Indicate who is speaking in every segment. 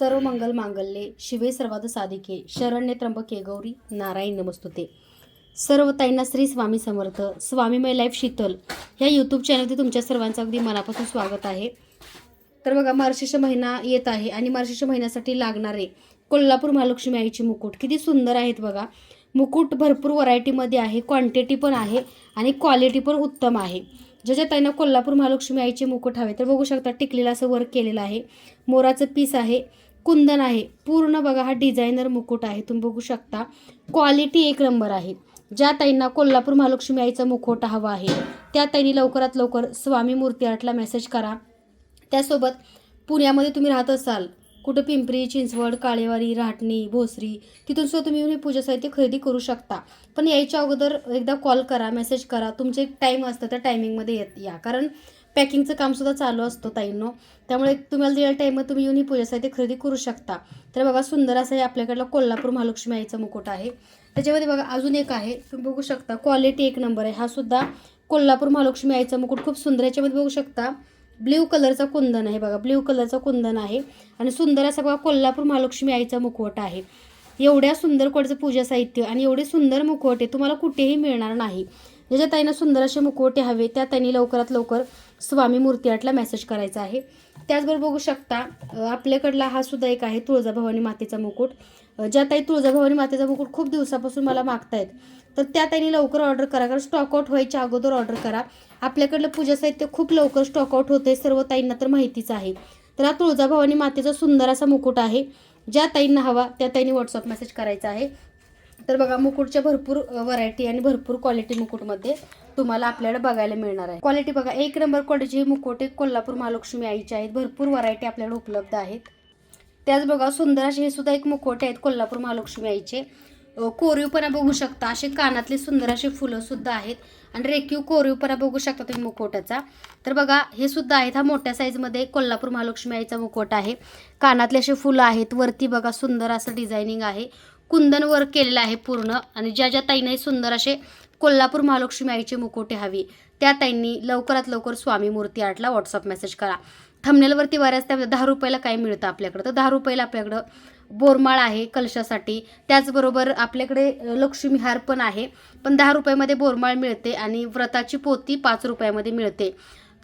Speaker 1: सर्व मंगल मांगल्ये शिवे सर्वाद साधिके शरण्य त्र्यंबके गौरी नारायण नमस्तुते. सर्व ताईंना श्री स्वामी समर्थ स्वामीमय लाईफ शीतल ह्या यूट्यूब चॅनलवरती तुमच्या सर्वांचं अगदी मनापासून स्वागत आहे. तर बघा मार्शिष महिना येत आहे आणि मार्शिष महिन्यासाठी लागणारे कोल्हापूर महालक्ष्मी आईचे मुकुट किती सुंदर आहेत बघा. मुकुट भरपूर व्हरायटीमध्ये आहे क्वांटिटी पण आहे आणि क्वालिटी पण उत्तम आहे. ज्या ज्या ताईंना कोल्हापूर महालक्ष्मी आईचे मुकुट हवे तर बघू शकता टिकलेलं असं वर्क केलेलं आहे. मोराचं पीस आहे कुंदन आहे. पूर्ण बघा हा डिझायनर मुकुट आहे. तुम्ही बघू शकता. क्वालिटी एक नंबर आहे. ज्या ताईंना कोल्हापूर महालक्ष्मी आईचा मुखवटा हवा आहे त्या ताईंनी लवकरात लवकर स्वामी मूर्ती आर्टला मेसेज करा. त्यासोबत पुण्यामध्ये तुम्ही राहत असाल कुठं पिंपरी चिंचवड काळेवाडी राहटणी भोसरी तिथून सुद्धा तुम्ही हे पूजा साहित्य खरेदी करू शकता. पण यायच्या अगोदर एकदा कॉल करा मेसेज करा. तुमचे एक टाईम असतं त्या टायमिंगमध्ये येत या. कारण पॅकिंगचं कामसुद्धा चालू असतं ताईंनो. त्यामुळे तुम्हाला दिलेल्या टाईमवर तुम्ही येऊन ही पूजा साहित्य खरेदी करू शकता. तर बघा सुंदर असं हे आपल्याकडलं कोल्हापूर महालक्ष्मी आईचा मुकुट आहे. त्याच्यामध्ये बघा अजून एक आहे. तुम्ही बघू शकता क्वालिटी एक नंबर आहे. हा सुद्धा कोल्हापूर महालक्ष्मी आईचा मुकुट खूप सुंदर याच्यामध्ये बघू शकता ब्ल्यू कलरचा कुंदन आहे बघा. ब्ल्यू कलरचा कुंदन आहे. आणि सुंदर असा बघा कोल्हापूर महालक्ष्मी आईचा मुखवट आहे. एवढ्या सुंदर कोडचं पूजा साहित्य आणि एवढे सुंदर मुखवटे तुम्हाला कुठेही मिळणार नाही. ज्याच्या ताईंना सुंदर असे मुखवटे हवे त्या ताईंनी लवकरात लवकर स्वामी मूर्तीआटला मेसेज करायचा आहे. त्याचबरोबर बघू शकता आपल्याकडला हा सुद्धा एक आहे तुळजाभवानी मातेचा मुकुट. ज्या ताई तुळजाभवानी मातेचा मुकुट खूप दिवसापासून मला मागतायत तर त्या ताईंनी लवकर ऑर्डर करा कारण स्टॉकआउट व्हायच्या अगोदर ऑर्डर करा. आपल्याकडलं पूजा साहित्य खूप लवकर स्टॉकआउट होते सर्व ताईंना तर माहितीच आहे. तर हा तुळजाभवानी मातेचा सुंदर असा मुकुट आहे ज्या ताईंना हवा त्या ताईंनी व्हॉट्सअप मेसेज करायचा आहे. तर बघा मुकुटच्या भरपूर व्हरायटी आणि भरपूर क्वालिटी मुकुटमध्ये तुम्हाला आपल्याला बघायला मिळणार आहे. क्वालिटी बघा एक नंबर क्वालिटीचे मुकुटे कोल्हापूर महालक्ष्मी आईचे आहेत. भरपूर व्हरायटी आपल्याला उपलब्ध आहेत. त्याच बघा सुंदर असे हे सुद्धा एक मुकोटे आहेत कोल्हापूर महालक्ष्मी आईचे. कोरीवपणा बघू शकता. असे कानातले सुंदर असे फुलं सुद्धा आहेत. आणि रेखीव कोरीवपणा बघू शकता तुम्ही मुखवट्याचा तर बघा हे सुद्धा आहेत. हा मोठ्या साईजमध्ये कोल्हापूर महालक्ष्मी आईचा मुकोट आहे. कानातले असे फुलं आहेत. वरती बघा सुंदर असं डिझायनिंग आहे. कुंदन वर्क केलेलं आहे पूर्ण. आणि ज्या ज्या ताईने सुंदर असे कोल्हापूर महालक्ष्मी आईचे मुकोटे हवी त्या ताईंनी लवकरात लवकर स्वामी मूर्ती आर्टला व्हॉट्सअप मेसेज करा. थंबनेलवरती बऱ्याच त्या दहा रुपयाला काय मिळतं आपल्याकडं? तर दहा रुपयाला आपल्याकडं बोरमाळ आहे कलशासाठी. त्याचबरोबर आपल्याकडे लक्ष्मीहार पण आहे पण दहा रुपयामध्ये बोरमाळ मिळते आणि व्रताची पोती पाच रुपयामध्ये मिळते.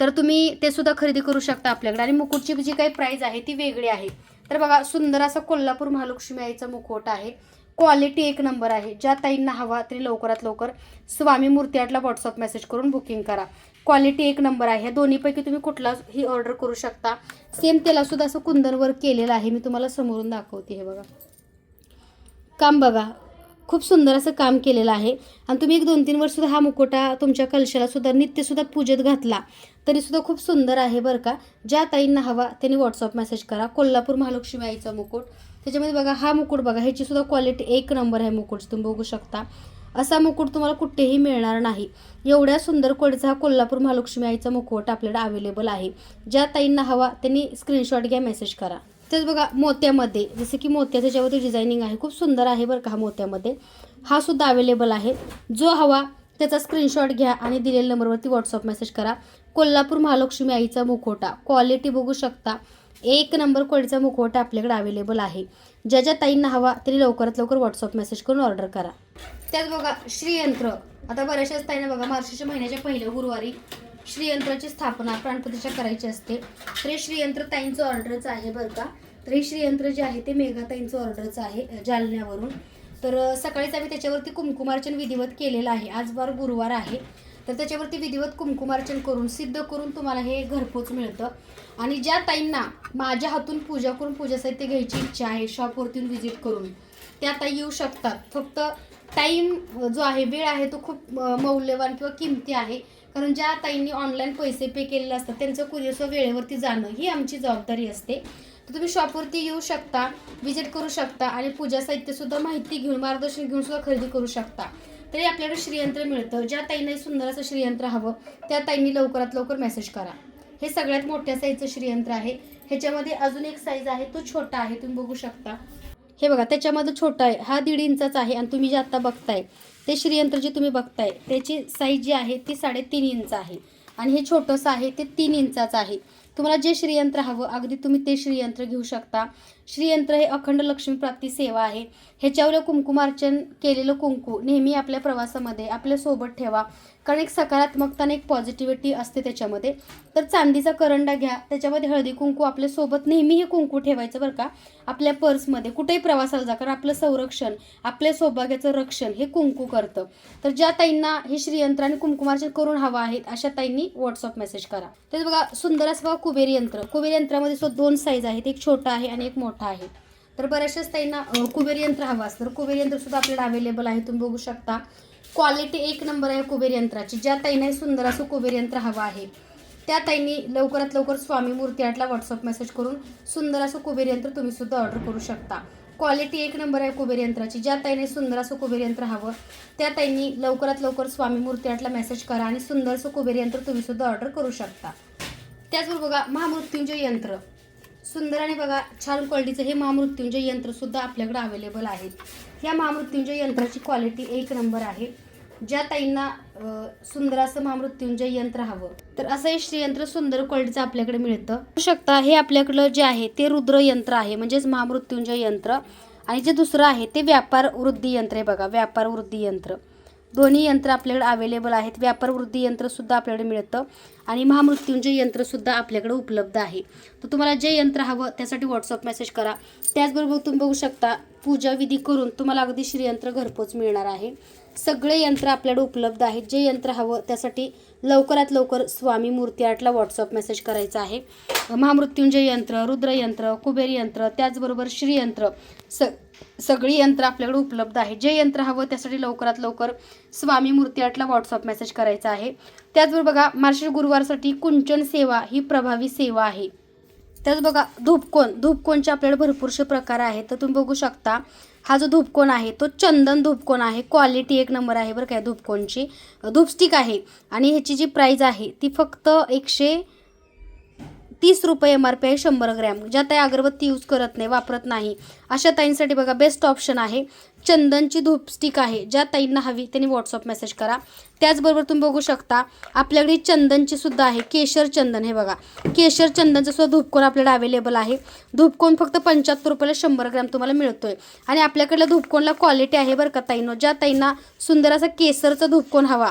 Speaker 1: तर तुम्ही ते सुद्धा खरेदी करू शकता आपल्याकडे. आणि मुकुटची जी काही प्राईज आहे ती वेगळी आहे. तर बघा सुंदर असा कोल्हापूर महालक्ष्मी आईचा मुखवट आहे. क्वालिटी एक नंबर आहे. ज्या ताईंना हवा तरी लवकरात लवकर स्वामी मूर्ती आटला व्हॉट्सअप मेसेज करून बुकिंग करा. क्वालिटी एक नंबर आहे. ह्या दोन्हीपैकी तुम्ही कुठलाही ऑर्डर करू शकता. सेम तेलासुद्धा असं कुंदनवर केलेलं आहे. मी तुम्हाला समोरून दाखवते हे बघा. काम बघा. खूप सुंदर असं काम केलेलं आहे. आणि तुम्ही एक दोन तीन वर्षसुद्धा हा मुकोटा तुमच्या कलशालासुद्धा नित्यसुद्धा पूजेत घातला. तरीसुद्धा खूप सुंदर आहे बरं का. ज्या ताईंना हवा त्यांनी व्हॉट्सअप मेसेज करा. कोल्हापूर महालक्ष्मी आईचा मुकुट. त्याच्यामध्ये बघा हा मुकुट बघा ह्याची सुद्धा क्वालिटी एक नंबर आहे मुकुट. तुम्ही बघू शकता. असा मुकुट तुम्हाला कुठेही मिळणार नाही. एवढ्या सुंदर कोडीचा हा कोल्हापूर महालक्ष्मी आईचा मुकुट आपल्याला अवेलेबल आहे. ज्या ताईंना हवा त्यांनी स्क्रीनशॉट घ्या मेसेज करा. तर बघा मोत्यामध्ये जसं की मोत्या त्याच्यावरती डिझायनिंग आहे. खूप सुंदर आहे बरं का हा मोत्यामध्ये. हा सुद्धा अवेलेबल आहे. जो हवा त्याचा स्क्रीनशॉट घ्या आणि दिलेल्या नंबरवरती व्हॉट्सअप मेसेज करा. कोल्हापूर महालक्ष्मी आईचा मुखवटा. क्वालिटी बघू शकता. एक नंबर क्वालिटीचा मुखवटा आपल्याकडे अवेलेबल आहे. ज्या ज्या ताईंना हवा तरी लवकरात लवकर व्हॉट्सअप मेसेज करून ऑर्डर करा. त्याच बघा श्रीयंत्र. आता बऱ्याचशाच ताईंना बघा मार्चच्या महिन्याच्या पहिल्या गुरुवारी श्रीयंत्राची स्थापना प्राणप्रतिष्ठा करायची असते. तर हे श्रीयंत्र ताईंचं ऑर्डरच आहे बरं का. तर हे श्रीयंत्र जे आहे ते मेघाताईंचं ऑर्डरचं ऑर्डरच आहे जालन्यावरून. तर सकाळीच आम्ही त्याच्यावरती कुमकुमार्चन विधिवत केलेलं आहे. आज वार गुरुवार आहे. तर त्याच्यावरती विधिवत कुंकुमार्चन करून सिद्ध करून तुम्हाला हे घरपोच मिळतं. आणि ज्या ताईंना माझ्या हातून पूजा करून पूजा साहित्य घ्यायची इच्छा आहे शॉपवरती व्हिजिट करून त्या ताई येऊ शकतात. फक्त टाईम जो आहे वेळ आहे तो खूप मौल्यवान किंवा किमती आहे. कारण ज्या ताईंनी ऑनलाईन पैसे पे केलेले असतात त्यांचं कुरिअर वेळेवरती जाणं ही आमची जबाबदारी असते. तर तुम्ही शॉपवरती येऊ शकता विजिट करू शकता आणि पूजा साहित्यसुद्धा माहिती घेऊन मार्गदर्शन घेऊन सुद्धा खरेदी करू शकता. तरी आपल्याला श्रीयंत्र मिळतं. ज्या ताईने सुंदर असं श्रीयंत्र हवं त्या ताईंनी लवकरात लवकर मेसेज करा. हे सगळ्यात मोठ्या साईजचं श्रीयंत्र आहे. ह्याच्यामध्ये अजून एक साईज आहे. तो छोटा आहे. तुम्ही बघू शकता. हे बघा त्याच्यामध्ये छोटा आहे. हा दीड इंचाचा आहे आणि तुम्ही जे आता बघताय ते श्रीयंत्र जे तुम्ही बघताय त्याची साईज जी आहे ती साडेतीन इंच आहे. आणि हे छोटंसं आहे ते तीन इंचाचं आहे. तुम्हाला जे श्रीयंत्र हवं अगदी तुम्ही ते श्रीयंत्र घेऊ शकता. श्रीयंत्र हे अखंड लक्ष्मी प्राप्ती सेवा आहे. ह्याच्यावर कुंकुमार्चन केलेलं कुंकू नेहमी आपल्या प्रवासामध्ये आपल्यासोबत ठेवा. कारण एक सकारात्मकता आणि एक पॉझिटिव्हिटी असते त्याच्यामध्ये. तर चांदीचा करंडा घ्या. त्याच्यामध्ये हळदी कुंकू आपल्यासोबत नेहमी हे कुंकू ठेवायचं बरं का. आपल्या पर्समध्ये कुठेही प्रवासाला जा कारण आपलं संरक्षण आपल्या सौभाग्याचं रक्षण हे कुंकू करतं. तर ज्या ताईंना हे श्रीयंत्र आणि कुंकुमार्चन करून हवं आहेत अशा ताईंनी व्हॉट्सअप मेसेज करा. तर बघा सुंदर असं बघा कुबेर यंत्र. कुबेर यंत्रामध्ये सो दोन साईज आहेत. एक छोटा आहे आणि एक मोठा आहे. तर बऱ्याचशाच ताईंना कुबेर यंत्र हवं असतं. तर कुबेर यंत्रसुद्धा आपल्याला अवेलेबल आहे. तुम्ही बघू शकता. क्वालिटी एक नंबर आहे कुबेर यंत्राची. ज्या ताईने सुंदर असं कुबेर यंत्र हवं आहे त्या ताईंनी लवकरात लवकर स्वामी मूर्ती आटला व्हॉट्सअप मेसेज करून सुंदर असं कुबेर यंत्र तुम्ही सुद्धा ऑर्डर करू शकता. क्वालिटी एक नंबर आहे कुबेर यंत्राची. ज्या ताईने सुंदर असं कुबेर यंत्र हवं त्या ताईंनी लवकरात लवकर स्वामी मूर्ती आटला मेसेज करा आणि सुंदरसं कुबेर यंत्र तुम्ही सुद्धा ऑर्डर करू शकता. त्याचबरोबर बघा महामृत्युंजय यंत्र. सुंदर आणि बघा छान क्वालिटीचं हे महामृत्युंजय यंत्र सुद्धा आपल्याकडे अवेलेबल आहेत या महामृत्युंजय यंत्राची क्वालिटी एक नंबर आहे. ज्या ताईंना सुंदर असं महामृत्युंजय यंत्र हवं. तर असं हे श्रीयंत्र सुंदर क्वालिटीचं आपल्याकडे मिळतं. शकता हे आपल्याकडं जे आहे ते रुद्र यंत्र आहे म्हणजेच महामृत्युंजय यंत्र. आणि जे दुसरं आहे ते व्यापार वृद्धी यंत्र आहे बघा व्यापार वृद्धी यंत्र. दोन्ही यंत्र आपल्याकडे अवेलेबल आहेत. व्यापार वृद्धी यंत्रसुद्धा आपल्याकडे मिळतं. आणि महामृत्युंजय यंत्रसुद्धा आपल्याकडे उपलब्ध आहे. तर तुम्हाला जे यंत्र हवं त्यासाठी व्हॉट्सअप मेसेज करा. त्याचबरोबर तुम्ही बघू शकता पूजा विधी करून तुम्हाला अगदी श्रीयंत्र घरपोच मिळणार आहे. सगळे यंत्र आपल्याकडे उपलब्ध आहेत. जे यंत्र हवं त्यासाठी लवकरात लवकर स्वामी मूर्ती आर्टला व्हॉट्सअप मेसेज करायचा आहे. महामृत्युंजय यंत्र रुद्रयंत्र कुबेर यंत्र त्याचबरोबर श्रीयंत्र स सगळी यंत्र आपल्याकडे उपलब्ध आहे. जे यंत्र हवं त्यासाठी लवकरात लवकर स्वामी मूर्ती आर्टला व्हॉट्सअप मेसेज करायचा आहे. त्याचबरोबर बघा मार्शल गुरुवारसाठी कुंचन सेवा ही प्रभावी सेवा आहे. त्याच बघा धूपकोन धूपकोनचे आपल्याकडे भरपूरसे प्रकार आहेत. तर तुम्ही बघू शकता हा जो धूपकोन आहे तो चंदन धूपकोन आहे. क्वालिटी एक नंबर आहे बरं काय धूपकोनची धूपस्टिक आहे आणि ह्याची जी प्राईज आहे ती फक्त एकशे तीस रुपये एम आर पी आहे शंभर ग्रॅम. ज्या ताई अगरबत्ती यूज करत नाही वापरत नाही अशा ताईंसाठी बघा बेस्ट ऑप्शन आहे. चंदनची धूपस्टिक आहे ज्या ताईंना हवी त्यांनी व्हॉट्सअप मेसेज करा. त्याचबरोबर तुम्ही बघू शकता आपल्याकडे चंदनची सुद्धा आहे केशर चंदन हे बघा. केशर चंदनचं सुद्धा धूपकोन आपल्याकडे अवेलेबल आहे. धूपकोन फक्त पंच्याहत्तर रुपयाला शंभर ग्रॅम तुम्हाला मिळतोय. आणि आपल्याकडल्या धूपकोनला क्वालिटी आहे बरं का ताईनो ज्या ताईंना सुंदर असा केसरचा धूपकोन हवा.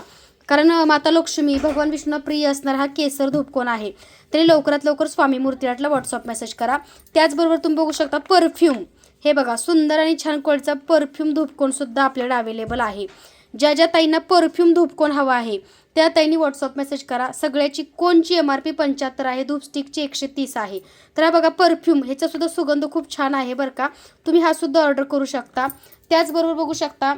Speaker 1: कारण माता लक्ष्मी भगवान विष्णू प्रिय असणार हा केसर धूपकोन आहे. तरी लवकरात लवकर स्वामी मूर्तीराटला व्हॉट्सअप मेसेज करा. त्याचबरोबर तुम्ही बघू शकता परफ्यूम हे बघा सुंदर आणि छान क्वालिटीचा परफ्यूम धूपकोनसुद्धा आपल्याकडे अवेलेबल आहे. ज्या ज्या ताईंना परफ्यूम धूपकोन हवा आहे त्या ताईंनी व्हॉट्सअप मेसेज करा. सगळ्याची कोणची एम आर पी पंच्याहत्तर आहे धूपस्टिकची एकशे तीस आहे. तर हा बघा परफ्यूम ह्याचासुद्धा सुगंध खूप छान आहे बरं का. तुम्ही हा सुद्धा ऑर्डर करू शकता. त्याचबरोबर बघू शकता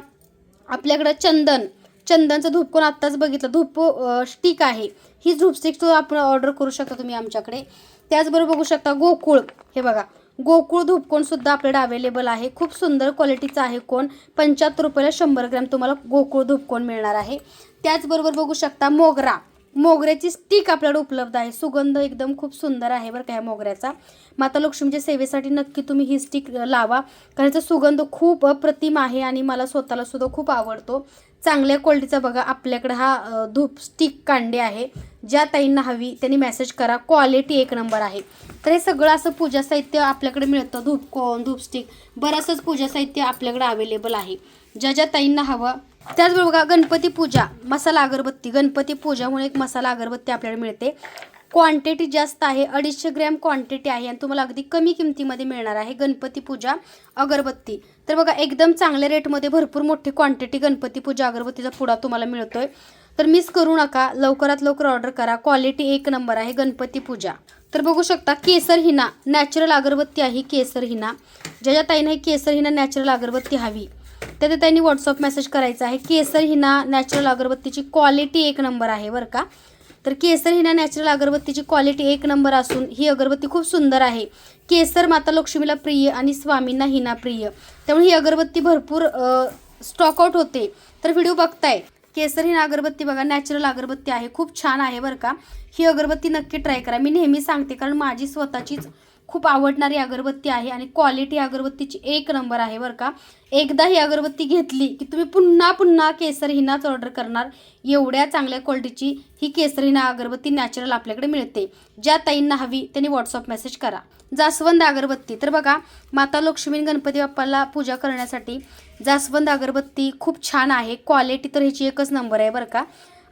Speaker 1: आपल्याकडं चंदन. चंदनचं धूपकोन आत्ताच बघितलं. धूप स्टिक आहे. ही झुपस्टिक तो आपण ऑर्डर करू शकता तुम्ही आमच्याकडे. त्याचबरोबर बघू शकता गोकुळ. हे बघा गोकुळ धूपकोणसुद्धा आपल्याकडे अवेलेबल आहे. खूप सुंदर क्वालिटीचा आहे कोण. पंच्याहत्तर रुपयाला शंभर ग्रॅम तुम्हाला गोकुळ धूपकोण मिळणार आहे. त्याचबरोबर बघू शकता मोगरा. मोगऱ्याची स्टिक आपल्याकडे उपलब्ध आहे. सुगंध एकदम खूप सुंदर आहे बरं का ह्या मोगऱ्याचा. माता लक्ष्मीच्या सेवेसाठी नक्की तुम्ही ही स्टिक लावा. कारण याचा सुगंध खूप अप्रतिम आहे आणि मला स्वतःला सुद्धा खूप आवडतो. चांगल्या क्वालिटीचा बघा आपल्याकडे हा धूप स्टिक कांडे आहे. ज्या ताईंना हवी त्यांनी मेसेज करा. क्वालिटी एक नंबर आहे. तर हे सगळं असं पूजा साहित्य आपल्याकडे मिळतं. धूप कॉ धूपस्टिक बरंचसंच पूजा साहित्य आपल्याकडे अवेलेबल आहे. ज्या ज्या ताईंना हवं. त्याचबरोबर बघा गणपती पूजा. मसाला अगरबत्ती. गणपती पूजा म्हणून एक मसाला अगरबत्ती आपल्याला मिळते. क्वांटिटी जास्त आहे. अडीचशे ग्रॅम क्वांटिटी आहे. आणि तुम्हाला अगदी कमी किमतीमध्ये मिळणार आहे गणपती पूजा अगरबत्ती. तर बघा एकदम चांगल्या रेटमध्ये भरपूर मोठी क्वांटिटी गणपती पूजा अगरबत्तीचा पुडा तुम्हाला मिळतोय. तर मिस करू नका लवकरात लवकर ऑर्डर करा. क्वालिटी एक नंबर आहे गणपती पूजा. तर बघू शकता केसर हिना नॅचरल अगरबत्ती आहे केसर हिना. ज्या ज्या ताईंना ही केसर हिना नॅचरल अगरबत्ती हवी तर ते त्यांनी व्हॉट्सअप मेसेज करायचा आहे. केसर हिना नॅचरल अगरबत्तीची क्वालिटी एक नंबर आहे बरं का. तर केसर हिना नॅचरल अगरबत्तीची क्वालिटी एक नंबर असून ही अगरबत्ती खूप सुंदर आहे. केसर माता लक्ष्मीला प्रिय आणि स्वामींना हिना प्रिय. त्यामुळे ही अगरबत्ती भरपूर स्टॉकआउट होते. तर व्हिडिओ बघताय. केसर हिना अगरबत्ती बघा नॅचरल अगरबत्ती आहे. खूप छान आहे बरं का. ही अगरबत्ती नक्की ट्राय करा. मी नेहमी सांगते कारण माझी स्वतःचीच खूप आवडणारी अगरबत्ती आहे आणि क्वालिटी अगरबत्तीची एक नंबर आहे बरं का. एकदा ही अगरबत्ती घेतली की तुम्ही पुन्हा पुन्हा केसर हिनाच ऑर्डर करणार. एवढ्या चांगल्या क्वालिटीची ही केसर हिना अगरबत्ती नॅचरल आपल्याकडे मिळते. ज्या ताईंना हवी त्यांनी व्हॉट्सअप मेसेज करा. जास्वंद अगरबत्ती. तर बघा माता लक्ष्मी गणपती बाप्पाला पूजा करण्यासाठी जास्वंद अगरबत्ती खूप छान आहे. क्वालिटी तर ह्याची एकच नंबर आहे बरं का.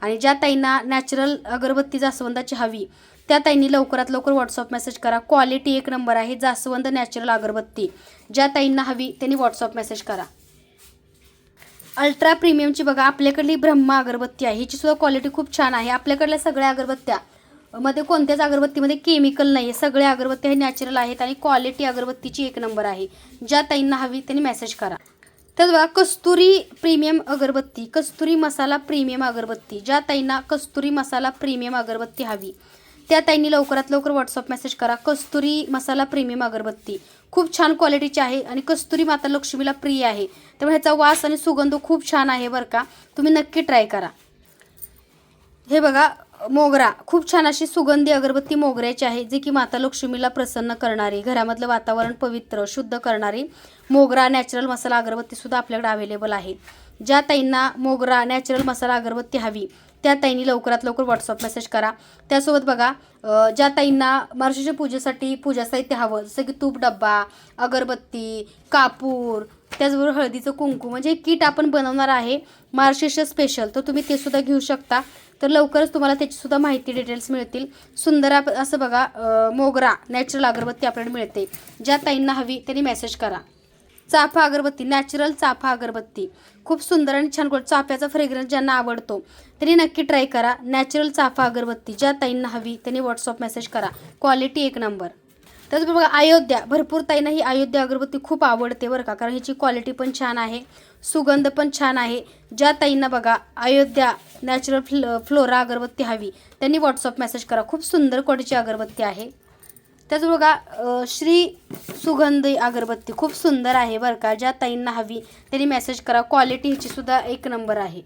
Speaker 1: आणि ज्या ताईंना नॅचरल अगरबत्ती जास्वंदाची हवी त्या ताईंनी लवकरात लवकर व्हॉट्सअप मेसेज करा. क्वालिटी एक नंबर आहे जास्वंद नॅचरल अगरबत्ती. ज्या ताईंना हवी त्यांनी व्हॉट्सअप मेसेज करा. अल्ट्रा प्रीमियमची बघा आपल्याकडली ब्रह्मा अगरबत्ती आहे. हिची सुद्धा क्वालिटी खूप छान आहे. आपल्याकडल्या सगळ्या अगरबत्त्या मध्ये कोणत्याच अगरबत्तीमध्ये केमिकल नाही आहे सगळ्या अगरबत्त्या हे नॅचरल आहेत आणि क्वालिटी अगरबत्तीची एक नंबर आहे. ज्या ताईंना हवी त्यांनी मेसेज करा. तर बघा कस्तुरी प्रीमियम अगरबत्ती कस्तुरी मसाला प्रीमियम अगरबत्ती. ज्या ताईंना कस्तुरी मसाला प्रीमियम अगरबत्ती हवी त्या ताईंनी लवकरात लवकर व्हॉट्सअप मेसेज करा. कस्तुरी मसाला प्रीमियम अगरबत्ती. खूप छान क्वालिटीची आहे आणि कस्तुरी माता लक्ष्मीला प्रिय आहे. त्यामुळे ह्याचा वास आणि सुगंध खूप छान आहे बरं का. तुम्ही नक्की ट्राय करा. हे बघा मोगरा. खूप छान अशी सुगंधी अगरबत्ती मोगऱ्याची आहे जी की माता लक्ष्मीला प्रसन्न करणारी घरामधलं वातावरण पवित्र शुद्ध करणारी मोगरा नॅचरल मसाला अगरबत्ती सुद्धा आपल्याकडे अवेलेबल आहे. ज्या ताईंना मोगरा नॅचरल मसाला अगरबत्ती हवी त्या ताईंनी लवकरात लवकर व्हॉट्सअप मेसेज करा. त्यासोबत बघा ज्या ताईंना मार्गशीर्ष पूजेसाठी पूजा साहित्य हवं जसं की तूप डब्बा अगरबत्ती कापूर त्याचबरोबर हळदीचं कुंकू म्हणजे किट आपण बनवणार आहे मार्गशीर्ष स्पेशल तर तुम्ही ते सुद्धा घेऊ शकता. तर लवकरच तुम्हाला त्याचीसुद्धा माहिती डिटेल्स मिळतील. सुंदर आप- असं बघा मोगरा नॅचरल अगरबत्ती आपल्याला मिळते. ज्या ताईंना हवी त्यांनी मेसेज करा. चाफा अगरबत्ती नॅचरल चाफा अगरबत्ती. खूप सुंदर आणि छान गोड चाफ्याचा फ्रेग्रन्स ज्यांना आवडतो त्यांनी नक्की ट्राय करा. नॅचरल चाफा अगरबत्ती. ज्या ताईंना हवी त्यांनी व्हॉट्सअप मेसेज करा. क्वालिटी एक नंबर त्याचबरोबर बघा अयोध्या. भरपूर ताईंना ही अयोध्या अगरबत्ती खूप आवडते बरं का कारण ह्याची क्वालिटी पण छान आहे सुगंध पण छान आहे. ज्या ताईंना बघा अयोध्या नॅचरल फ्ल फ्लोरा अगरबत्ती हवी त्यांनी व्हॉट्सअप मेसेज करा. खूप सुंदर क्वालिटीची अगरबत्ती आहे. त्याच बघा श्री सुगंधी अगरबत्ती खूप सुंदर आहे बरं का ज्या ताईंना हवी त्यांनी मेसेज करा. क्वालिटी ह्याची सुद्धा एक नंबर आहे.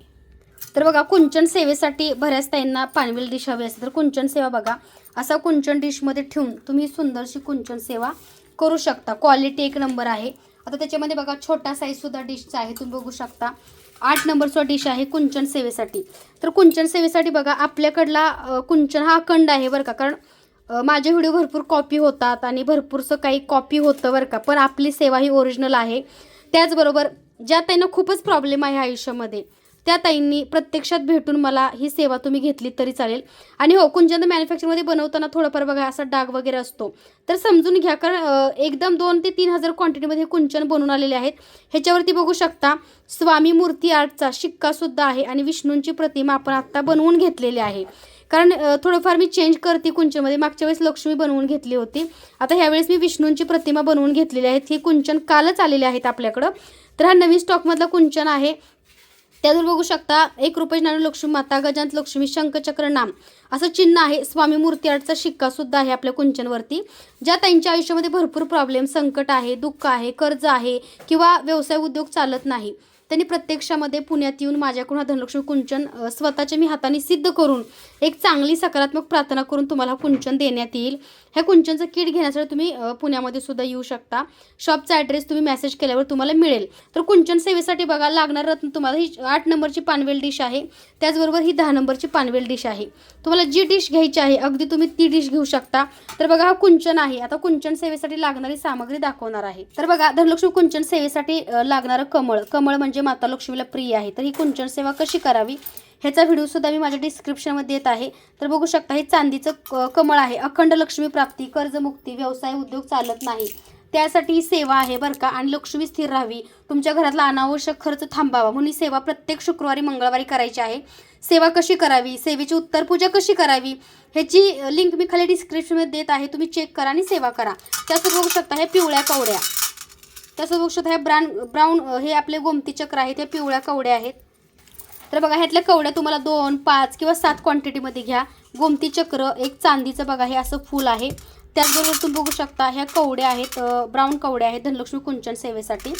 Speaker 1: तर बघा कुंचन सेवेसाठी बऱ्याच ताईंना पानवेल डिश हवी असते तर कुंचन सेवा बघा. असा कुंचन डिशमध्ये ठेवून तुम्ही सुंदरशी कुंचन सेवा करू शकता. क्वालिटी एक नंबर आहे. आता त्याच्यामध्ये बघा छोटा साईजसुद्धा डिशचा आहे. तुम्ही बघू शकता. आठ नंबरचा डिश आहे कुंचन सेवेसाठी. तर कुंचन सेवेसाठी बघा आपल्याकडला कुंचन हा अखंड आहे बरं का. कारण माझे व्हिडिओ भरपूर कॉपी होतात आणि भरपूरसं काही कॉपी होतं बरं का. पण आपली सेवा ही ओरिजिनल आहे. त्याचबरोबर ज्या त्यांना खूपच प्रॉब्लेम आहे आयुष्यामध्ये त्या ताईंनी प्रत्यक्षात भेटून मला ही सेवा तुम्ही घेतली तरी चालेल. आणि हो कुंचन मॅन्युफॅक्चरमध्ये बनवताना थोडंफार बघा असा डाग वगैरे असतो. तर समजून घ्या कारण एकदम दोन ते तीन हजार क्वांटिटीमध्ये हे कुंचन बनून आलेले आहेत. ह्याच्यावरती बघू शकता स्वामी मूर्ती आर्टचा शिक्कासुद्धा आहे आणि विष्णूंची प्रतिमा आपण आत्ता बनवून घेतलेली आहे. कारण थोडंफार मी चेंज करते कुंचनमध्ये. मागच्या वेळेस लक्ष्मी बनवून घेतली होती. आता ह्यावेळेस मी विष्णूंची प्रतिमा बनवून घेतलेली आहेत. ही कुंचन कालच आलेले आहेत आपल्याकडं. तर हा नवीन स्टॉकमधला कुंचन आहे. त्यातून बघू शकता एक रुपये नाणं लक्ष्मी माता गजांत लक्ष्मी शंखचक्र नाम. असं चिन्ह आहे स्वामी मूर्ती आर्टचा शिक्का सुद्धा आहे आपल्या कुंचनवरती ज्या त्यांच्या आयुष्यामध्ये भरपूर प्रॉब्लेम संकट आहे दुःख आहे कर्ज आहे किंवा व्यवसाय उद्योग चालत नाही. त्यांनी प्रत्यक्षामध्ये पुण्यात येऊन माझ्याकडून हा धनलक्ष्मी कुंचन स्वतःच्या मी हाताने सिद्ध करून एक चांगली सकारात्मक प्रार्थना करून तुम्हाला कुंचन देण्यात येईल. ह्या कुंचनचं किट घेण्यासाठी तुम्ही पुण्यामध्ये सुद्धा येऊ शकता. शॉपचा ॲड्रेस तुम्ही मेसेज केल्यावर तुम्हाला मिळेल. तर कुंचन सेवेसाठी बघा लागणार रत्न तुम्हाला ही आठ नंबरची पानवेल डिश आहे. त्याचबरोबर ही दहा नंबरची पानवेल डिश आहे. तुम्हाला जी डिश घ्यायची आहे अगदी तुम्ही ती डिश घेऊ शकता. तर बघा हा कुंचन आहे. आता कुंचन सेवेसाठी लागणारी सामग्री दाखवणार आहे. तर बघा धनलक्ष्मी कुंचन सेवेसाठी लागणारं कमळ. कमळ म्हणजे माता लक्ष्मीला प्रिय आहे. तर ही कुंचन सेवा कशी करावी? ह्याचा व्हिडिओसुद्धा मी माझ्या डिस्क्रिप्शनमध्ये देत आहे. तर बघू शकता हे चांदीचं क- कमळ आहे. अखंड लक्ष्मी प्राप्ती कर्जमुक्ती व्यवसाय उद्योग चालत नाही. त्यासाठी ही सेवा आहे बरं का. आणि लक्ष्मी स्थिर राहावी. तुमच्या घरातला अनावश्यक खर्च थांबावा. म्हणून ही सेवा प्रत्येक शुक्रवारी मंगळवारी करायची आहे. सेवा कशी करावी? सेवेची उत्तर पूजा कशी करावी? ह्याची लिंक मी खाली डिस्क्रिप्शनमध्ये देत आहे. तुम्ही चेक करा आणि सेवा करा. त्यासोबत बघू शकता हे पिवळ्या कवड्या. त्यासोबत बघू शकता हे ब्रान ब्राऊन हे आपले गोमती चक्र आहेत. हे पिवळ्या कवड्या आहेत. तर बघा ह्यातल्या कवड्या तुम्हाला दोन पाच किंवा सात क्वांटिटीमध्ये घ्या. गोमती चक्र एक चांदीचं बघा हे असं फूल आहे. त्याचबरोबर तुम्ही बघू शकता ह्या कवड्या आहेत ब्राऊन कवड्या आहेत धनलक्ष्मी कुंचन सेवेसाठी.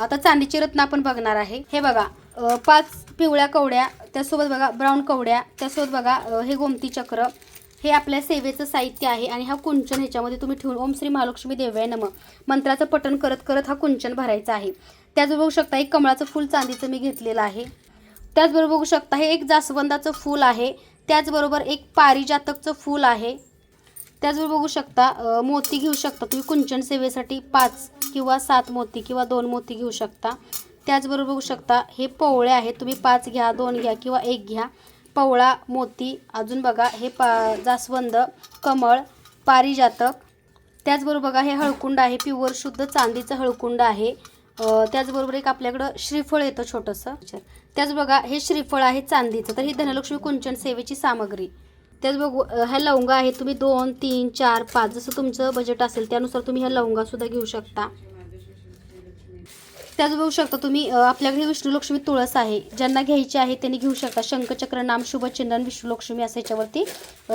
Speaker 1: आता चांदीची रत्न आपण बघणार आहे. हे बघा पाच पिवळ्या कवड्या त्यासोबत बघा ब्राऊन कवड्या त्यासोबत बघा हे गोमती चक्र. हे आपल्या सेवेचं साहित्य आहे आणि हा कुंचन ह्याच्यामध्ये तुम्ही ठेवून ओम श्री महालक्ष्मी देव्याय नम. मंत्राचं पठण करत करत हा कुंचन भरायचा आहे. त्याच बघू शकता एक कमळाचं फूल चांदीचं मी घेतलेलं आहे. त्याचबरोबर बघू शकता हे एक जास्वंदाचं फूल आहे. त्याचबरोबर एक पारिजातकचं फूल आहे. त्याचबरोबर बघू शकता मोती घेऊ शकता तुम्ही. कुंचन सेवेसाठी पाच किंवा सात मोती किंवा दोन मोती घेऊ शकता. त्याचबरोबर बघू शकता हे पवळे आहेत. तुम्ही पाच घ्या दोन घ्या किंवा एक घ्या. पवळा मोती अजून बघा हे पा जास्वंद कमळ पारिजातक. त्याचबरोबर बघा हे हळकुंड आहे. प्युअर शुद्ध चांदीचं हळकुंड आहे. त्याचबरोबर एक आपल्याकडं श्रीफळ येतं छोटंसं. त्याच बघा हे श्रीफळ आहे चांदीचं. तर ही धनलक्ष्मी कुंचन सेवेची सामग्री. त्याच बघू ह्या लवंगा आहेत तुम्ही दोन तीन चार पाच जसं तुमचं बजेट असेल त्यानुसार तुम्ही ह्या लवंगासुद्धा घेऊ शकता. त्याच बघू शकता तुम्ही आपल्याकडे विष्णुलक्ष्मी तुळस आहे. ज्यांना घ्यायची आहे त्यांनी घेऊ शकता. शंखचक्र नाम शुभचिन्हन विष्णुलक्ष्मी असं याच्यावरती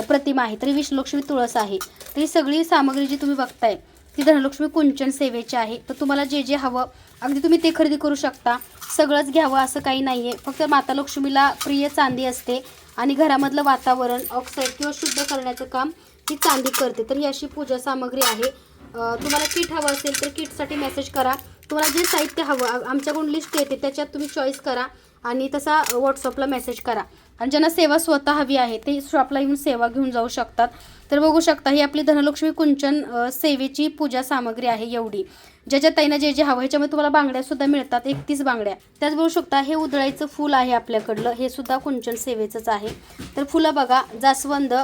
Speaker 1: प्रतिमा आहे. तरी विष्णुलक्ष्मी तुळस आहे. तर ही सगळी सामग्री जी तुम्ही बघताय ती धनलक्ष्मी कुंचन सेवेची आहे. तर तुम्हाला जे जे हवं अगदी तुम्ही ते खरेदी करू शकता. सगळंच घ्यावं असं काही नाही आहे फक्त माता लक्ष्मीला प्रिय चांदी असते आणि घरामधलं वातावरण ऑक्साईड किंवा शुद्ध करण्याचं काम ती चांदी करते. तर ही अशी पूजा सामग्री आहे. तुम्हाला किट हवं असेल तर किटसाठी मेसेज करा. तुम्हाला जे साहित्य हवं आमच्याकडून लिस्ट येते त्याच्यात तुम्ही चॉईस करा आणि तसा व्हॉट्सअपला मेसेज करा. आणि ज्यांना सेवा स्वतः हवी आहे ते शॉपला येऊन सेवा घेऊन जाऊ शकतात. तर बघू शकता ही आपली धनलक्ष्मी कुंचन सेवेची पूजा सामग्री आहे एवढी. ज्याच्या ताईनं जे जे हवं ह्याच्यामध्ये तुम्हाला बांगड्या सुद्धा मिळतात एकतीस बांगड्या. त्याच बघू शकता हे उधळायचं फूल आहे आपल्याकडलं हे सुद्धा कुंचन सेवेचंच आहे. तर फुलं बघा जास्वंद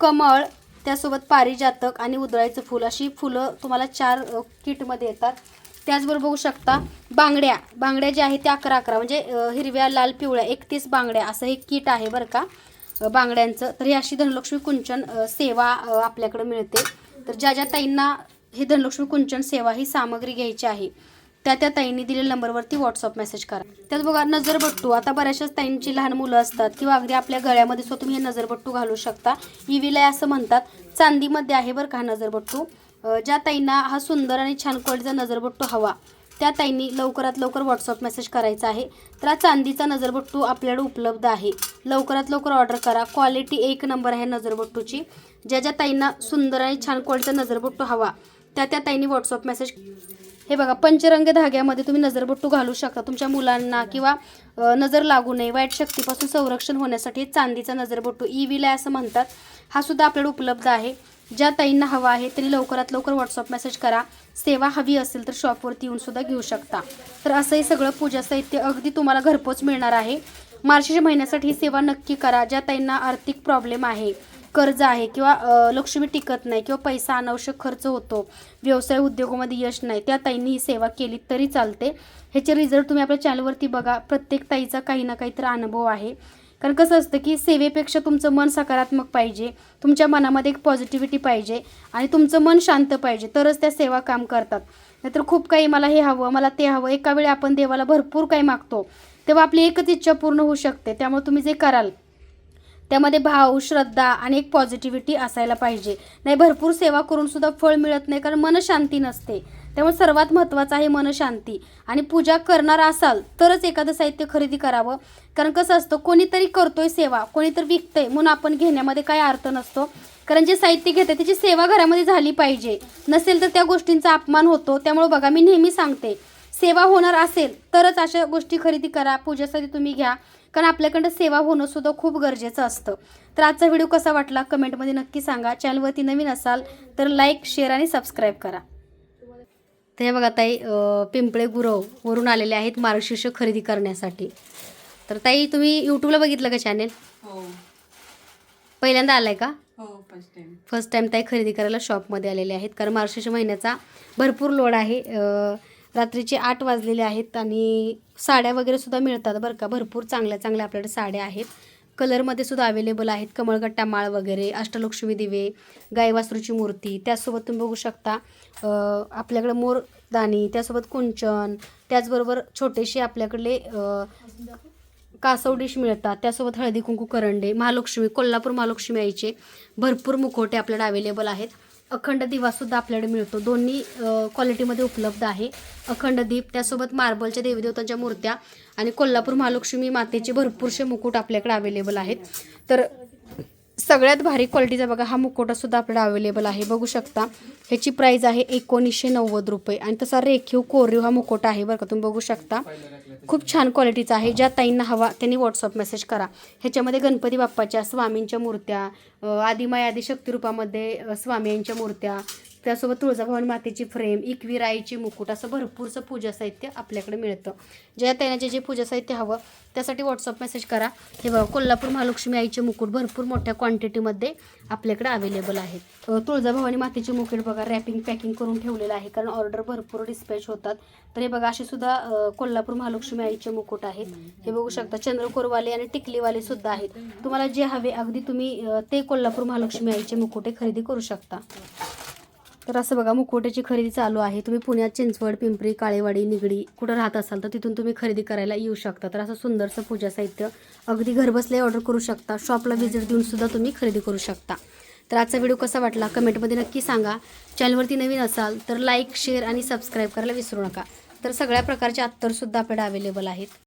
Speaker 1: कमळ त्यासोबत पारिजातक आणि उधळायचं फूल अशी फुलं तुम्हाला चार किटमध्ये येतात. त्याचबरोबर बघू शकता बांगड्या. बांगड्या ज्या आहेत त्या अकरा अकरा. म्हणजे हिरव्या लाल पिवळ्या एकतीस बांगड्या. असं हे किट आहे बरं का बांगड्यांचं. तर ही अशी धनलक्ष्मी कुंचन सेवा आपल्याकडं आपल्याकडे मिळते. तर ज्या ज्या ताईंना ही धनलक्ष्मी कुंचन सेवा ही सामग्री घ्यायची आहे त्या त्या ताईंनी दिलेल्या नंबरवरती व्हॉट्सअप मेसेज करा. त्यात बघा नजरबट्टू आता बऱ्याचशाच ताईंची लहान मुलं असतात किंवा अगदी आपल्या गळ्यामध्ये सुद्धा तुम्ही हे नजरबट्टू घालू शकता. इविलाय असं म्हणतात. चांदीमध्ये आहे बरं का नजरबट्टू ज्या ताईंना हा सुंदर आणि छान क्वालिटीचा नजरबट्टू हवा त्या ताईंनी लवकरात लवकर व्हॉट्सअप मेसेज करायचा आहे. तर हा चांदीचा नजरबट्टू आपल्याकडे उपलब्ध आहे. लवकरात लवकर ऑर्डर करा. क्वालिटी एक नंबर आहे नजरबट्टूची. ज्या ज्या ताईंना सुंदर आणि छान क्वालिटीचा नजरबट्टू हवा त्या त्या ताईंनी व्हॉट्सअप मेसेज हे बघा पंचरंग धाग्यामध्ये तुम्ही नजरबट्टू घालू शकता. तुमच्या मुलांना किंवा नजर लागू नये. वाईट शक्तीपासून संरक्षण होण्यासाठी चांदीचा नजरबट्टू ई विलाय असं म्हणतात. हा सुद्धा आपल्याकडे उपलब्ध आहे. ज्या ताईंना हवा आहे त्यांनी लवकरात लवकर व्हॉट्सअप मेसेज करा. सेवा हवी असेल तर शॉपवरती येऊन सुद्धा घेऊ शकता. तर असंही सगळं पूजा साहित्य अगदी तुम्हाला घरपोच मिळणार आहे. मार्चच्या महिन्यासाठी ही सेवा नक्की करा. ज्या ताईंना आर्थिक प्रॉब्लेम आहे कर्ज आहे किंवा लक्ष्मी टिकत नाही किंवा पैसा अनावश्यक खर्च होतो व्यवसाय उद्योगामध्ये यश नाही त्या ताईंनी ही सेवा केली तरी चालते. ह्याचे रिझल्ट तुम्ही आपल्या चॅनलवरती बघा. प्रत्येक ताईचा काही ना काहीतरी अनुभव आहे. कारण कसं असतं की सेवेपेक्षा तुमचं मन सकारात्मक पाहिजे तुमच्या मनामध्ये एक पॉझिटिव्हिटी पाहिजे आणि तुमचं मन शांत पाहिजे तरच त्या सेवा काम करतात. नाहीतर खूप काही मला हे हवं मला ते हवं एका वेळी आपण देवाला भरपूर काही मागतो. तेव्हा आपली एकच इच्छा पूर्ण होऊ शकते त्यामुळे तुम्ही जे कराल त्यामध्ये भाव श्रद्धा आणि एक पॉझिटिव्हिटी असायला पाहिजे. नाही भरपूर सेवा करून सुद्धा फळ मिळत नाही कारण मनशांती नसते. त्यामुळे सर्वात महत्त्वाचं आहे मनशांती आणि पूजा करणार असाल तरच एखादं साहित्य खरेदी करावं. कारण कसं असतं कोणीतरी करतोय सेवा कोणीतरी विकतंय म्हणून आपण घेण्यामध्ये काय अर्थ नसतो. कारण जे साहित्य घेते त्याची सेवा घरामध्ये झाली पाहिजे. नसेल तर त्या गोष्टींचा अपमान होतो. त्यामुळे बघा मी नेहमी सांगते सेवा होणार असेल तरच अशा गोष्टी खरेदी करा पूजेसाठी तुम्ही घ्या. कारण आपल्याकडं सेवा होणं सुद्धा खूप गरजेचं असतं. तर आजचा व्हिडिओ कसा वाटला कमेंटमध्ये नक्की सांगा. चॅनलवरती नवीन असाल तर लाईक शेअर आणि सबस्क्राईब करा. तर हे बघा ताई पिंपळे गुरव वरून आलेले आहेत मार्गशीर्ष खरेदी करण्यासाठी. तर ताई तुम्ही यूट्यूबला बघितलं का चॅनेल
Speaker 2: हो.
Speaker 1: पहिल्यांदा आलाय का?
Speaker 2: हो फर्स्ट टाइम
Speaker 1: फर्स्ट टाईम ताई खरेदी करायला शॉपमध्ये आलेले आहेत. कारण मार्गशीर्ष महिन्याचा भरपूर लोड आहे. रात्रीचे आठ वाजलेले आहेत आणि साड्या वगैरे सुद्धा मिळतात बरं का. भरपूर चांगल्या चांगल्या आपल्याकडे साड्या आहेत. कलरमध्ये सुद्धा अवेलेबल आहेत. कमळगट्टा माळ वगैरे अष्टलक्ष्मी दिवे गायवासरूची मूर्ती त्याचसोबत तुम्ही बघू शकता आपल्याकडे मोरदाणी त्यासोबत कुंचन त्याचबरोबर छोटेसे आपल्याकडले कासव डिश मिळतात. त्यासोबत हळदी कुंकू करंडे महालक्ष्मी कोल्हापूर महालक्ष्मी आईचे भरपूर मुखवटे आपल्याकडे अवेलेबल आहेत. अखंड दिवासुद्धा आपल्याकडे मिळतो. दोन्ही क्वालिटीमध्ये उपलब्ध आहे. अखंड दीप त्यासोबत मार्बलच्या देवीदेवतांच्या मूर्त्या आणि कोल्हापूर महालक्ष्मी मातेचे भरपूरसे मुकुट आपल्याकडे अवेलेबल आहेत. तर सगळ्यात भारी क्वालिटीचा बघा हा मुकोटा सुद्धा आपल्याला अवेलेबल आहे. बघू शकता ह्याची प्राईज आहे एकोणीसशे नव्वद रुपये. आणि तसा रेखीव कोरीव हा मुकोटा आहे बरं का तुम्ही बघू शकता. खूप छान क्वालिटीचा आहे. ज्या ताईंना हवा त्यांनी व्हॉट्सअप मेसेज करा. ह्याच्यामध्ये गणपती बाप्पाच्या स्वामींच्या मूर्त्या आदिमाय आदिशक्तिरूपामध्ये स्वामी यांच्या मूर्त्या त्यासोबत तुळजाभवानी मातेची फ्रेम इकविराईची मुकुट असं भरपूरचं पूजा साहित्य आपल्याकडे मिळतं. ज्या त्यांना जे जे पूजा साहित्य हवं त्यासाठी व्हॉट्सअप मेसेज करा. हे बघा कोल्हापूर महालक्ष्मी आईचे मुकुट भरपूर मोठ्या क्वांटिटीमध्ये आपल्याकडे अवेलेबल आहेत तुळजाभवानी मातेचे मुकुट बघा रॅपिंग पॅकिंग करून ठेवलेलं आहे कारण ऑर्डर भरपूर डिस्पॅच होतात. तर हे बघा असे सुद्धा कोल्हापूर महालक्ष्मी आईचे मुकुट आहेत. हे बघू शकता चंद्रकोरवाले आणि टिकलीवाले सुद्धा आहेत. तुम्हाला जे हवे अगदी तुम्ही ते कोल्हापूर महालक्ष्मी आईचे मुकुटे खरेदी करू शकता. तर असं बघा मुखवट्याची खरेदी चालू आहे. तुम्ही पुण्यात चिंचवड पिंपरी काळेवाडी निगडी कुठं राहत असाल तर तिथून तुम्ही खरेदी करायला येऊ शकता. तर असं सुंदरसं पूजा साहित्य अगदी घरबसल्या ऑर्डर करू शकता. शॉपला व्हिजिट देऊन सुद्धा तुम्ही खरेदी करू शकता. तर आजचा व्हिडिओ कसा वाटला? कमेंटमध्ये नक्की सांगा. चॅनलवरती नवीन असाल तर लाईक शेअर आणि सबस्क्राईब करायला विसरू नका. तर सगळ्या प्रकारचे अत्तरसुद्धा आपल्याकडे अवेलेबल आहेत.